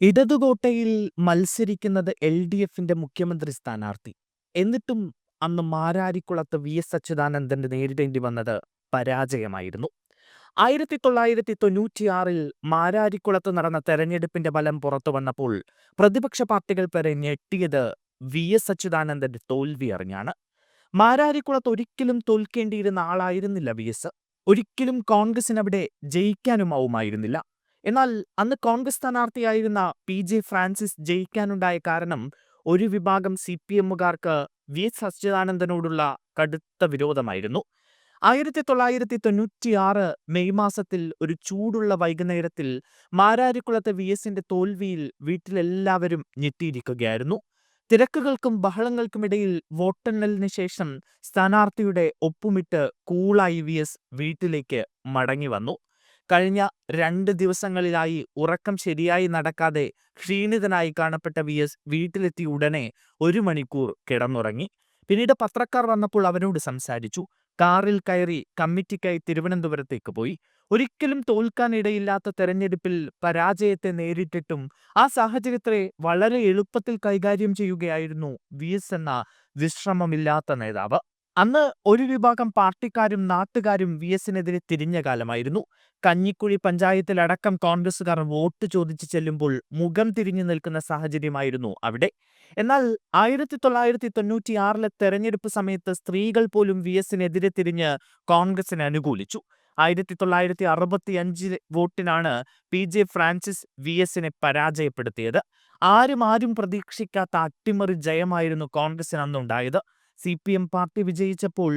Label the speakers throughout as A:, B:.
A: ഇടതുകോട്ടയിൽ മത്സരിക്കുന്നത് L D എഫിന്റെ മുഖ്യമന്ത്രി സ്ഥാനാർത്ഥി. എന്നിട്ടും അന്ന് മാരാരിക്കുളത്ത് വി. എസ്. അച്യുതാനന്ദന് നേരിടേണ്ടി വന്നത് പരാജയമായിരുന്നു. ആയിരത്തി തൊള്ളായിരത്തി തൊണ്ണൂറ്റിയാറിൽ മാരാരിക്കുളത്ത് നടന്ന തെരഞ്ഞെടുപ്പിന്റെ ഫലം പുറത്തു വന്നപ്പോൾ പ്രതിപക്ഷ പാർട്ടികൾ വരെ ഞെട്ടിയത് വി. എസ്. അച്യുതാനന്ദന്റെ തോൽവി അറിഞ്ഞാണ്. മാരാരിക്കുളത്ത് ഒരിക്കലും തോൽക്കേണ്ടിയിരുന്ന ആളായിരുന്നില്ല വി. എസ്. ഒരിക്കലും കോൺഗ്രസിനവിടെ ജയിക്കാനുമാവുമായിരുന്നില്ല. എന്നാൽ അന്ന് കോൺഗ്രസ് സ്ഥാനാർത്ഥിയായിരുന്ന പി. ജെ. ഫ്രാൻസിസ് ജയിക്കാനുണ്ടായ കാരണം ഒരു വിഭാഗം സി. പി. എമ്മുകാർക്ക് വി. എസ് അച്യുതാനന്ദനോടുള്ള കടുത്ത വിരോധമായിരുന്നു. ആയിരത്തി തൊള്ളായിരത്തി തൊണ്ണൂറ്റിയാറ് മെയ് മാസത്തിൽ ഒരു ചൂടുള്ള വൈകുന്നേരത്തിൽ മാരാരിക്കുളത്തെ വി. എസിന്റെ തോൽവിയിൽ വീട്ടിലെല്ലാവരും ഞെട്ടിയിരിക്കുകയായിരുന്നു. തിരക്കുകൾക്കും ബഹളങ്ങൾക്കുമിടയിൽ വോട്ടെണ്ണലിന് ശേഷം സ്ഥാനാർത്ഥിയുടെ ഒപ്പുമിട്ട് കൂളായി വി. എസ്. വീട്ടിലേക്ക് മടങ്ങി വന്നു. കഴിഞ്ഞ രണ്ട് ദിവസങ്ങളിലായി ഉറക്കം ശരിയായി നടക്കാതെ ക്ഷീണിതനായി കാണപ്പെട്ട വി എസ് വീട്ടിലെത്തി ഉടനെ ഒരു മണിക്കൂർ കിടന്നുറങ്ങി. പിന്നീട് പത്രക്കാർ വന്നപ്പോൾ അവനോട് സംസാരിച്ചു. കാറിൽ കയറി കമ്മിറ്റിക്കായി തിരുവനന്തപുരത്തേക്ക് പോയി. ഒരിക്കലും തോൽക്കാനിടയില്ലാത്ത തെരഞ്ഞെടുപ്പിൽ പരാജയത്തെ നേരിട്ടിട്ടും ആ സാഹചര്യത്തെ വളരെ എളുപ്പത്തിൽ കൈകാര്യം ചെയ്യുകയായിരുന്നു വി എസ് എന്ന വിശ്രമമില്ലാത്ത നേതാവ്. അന്ന് ഒരു വിഭാഗം പാർട്ടിക്കാരും നാട്ടുകാരും വി എസിനെതിരെ തിരിഞ്ഞ കാലമായിരുന്നു. കഞ്ഞിക്കുഴി പഞ്ചായത്തിലടക്കം കോൺഗ്രസുകാർ വോട്ട് ചോദിച്ചു ചെല്ലുമ്പോൾ മുഖം തിരിഞ്ഞു നിൽക്കുന്ന സാഹചര്യമായിരുന്നു അവിടെ. എന്നാൽ ആയിരത്തി തൊള്ളായിരത്തി തൊണ്ണൂറ്റിയാറിലെ തെരഞ്ഞെടുപ്പ് സമയത്ത് സ്ത്രീകൾ പോലും വി എസിനെതിരെ തിരിഞ്ഞ് കോൺഗ്രസിനെ അനുകൂലിച്ചു. ആയിരത്തി തൊള്ളായിരത്തി അറുപത്തി അഞ്ചിൽ വോട്ടിനാണ് പി ജെ ഫ്രാൻസിസ് വി എസിനെ പരാജയപ്പെടുത്തിയത്. ആരും ആരും പ്രതീക്ഷിക്കാത്ത അട്ടിമറി ജയമായിരുന്നു കോൺഗ്രസിന് അന്നുണ്ടായത്. സി പി എം പാർട്ടി വിജയിച്ചപ്പോൾ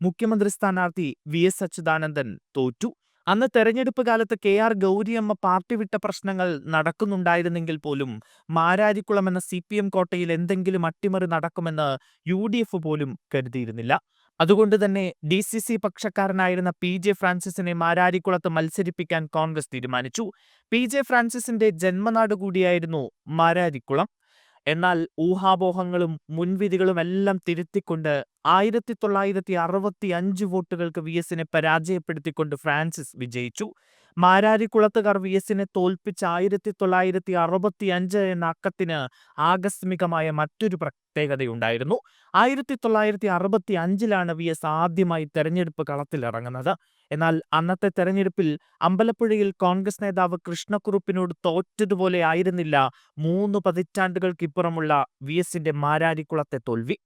A: മുഖ്യമന്ത്രി സ്ഥാനാർത്ഥി വി. എസ്. അച്യുതാനന്ദൻ തോറ്റു. അന്ന് തെരഞ്ഞെടുപ്പ് കാലത്ത് കെ. ആർ. ഗൗരിയമ്മ പാർട്ടി വിട്ട പ്രശ്നങ്ങൾ നടക്കുന്നുണ്ടായിരുന്നെങ്കിൽ പോലും മാരാരിക്കുളം എന്ന സി പി എം കോട്ടയിൽ എന്തെങ്കിലും അട്ടിമറി നടക്കുമെന്ന് യു. ഡി. എഫ്. പോലും കരുതിയിരുന്നില്ല. അതുകൊണ്ട് തന്നെ ഡി. സി. സി പക്ഷക്കാരനായിരുന്ന പി. ജെ. ഫ്രാൻസിസിനെ മാരാരിക്കുളത്ത് മത്സരിപ്പിക്കാൻ കോൺഗ്രസ് തീരുമാനിച്ചു. പി. ജെ. ഫ്രാൻസിസിന്റെ ജന്മനാട് കൂടിയായിരുന്നു മാരാരിക്കുളം. എന്നാൽ ഊഹാപോഹങ്ങളും മുൻവിധികളുമെല്ലാം തിരുത്തിക്കൊണ്ട് ആയിരത്തി തൊള്ളായിരത്തി അറുപത്തി അഞ്ച് വോട്ടുകൾക്ക് വി എസിനെ പരാജയപ്പെടുത്തിക്കൊണ്ട് ഫ്രാൻസിസ് വിജയിച്ചു. മാരാരിക്കുളത്തുകാർ വി എസിനെ തോൽപ്പിച്ച ആയിരത്തി തൊള്ളായിരത്തി അറുപത്തി അഞ്ച് എന്ന അക്കത്തിന് ആകസ്മികമായ മറ്റൊരു പ്രത്യേകതയുണ്ടായിരുന്നു. ആയിരത്തി തൊള്ളായിരത്തി അറുപത്തി അഞ്ചിലാണ് വി എസ് ആദ്യമായി തെരഞ്ഞെടുപ്പ് കളത്തിലിറങ്ങുന്നത്. എന്നാൽ അന്നത്തെ തെരഞ്ഞെടുപ്പിൽ അമ്പലപ്പുഴയിൽ കോൺഗ്രസ് നേതാവ് കൃഷ്ണക്കുറുപ്പിനോട് തോറ്റതുപോലെ ആയിരുന്നില്ല മൂന്ന് പതിറ്റാണ്ടുകൾക്കിപ്പുറമുള്ള വി എസിന്റെ മാരാരിക്കുളത്തെ തോൽവി.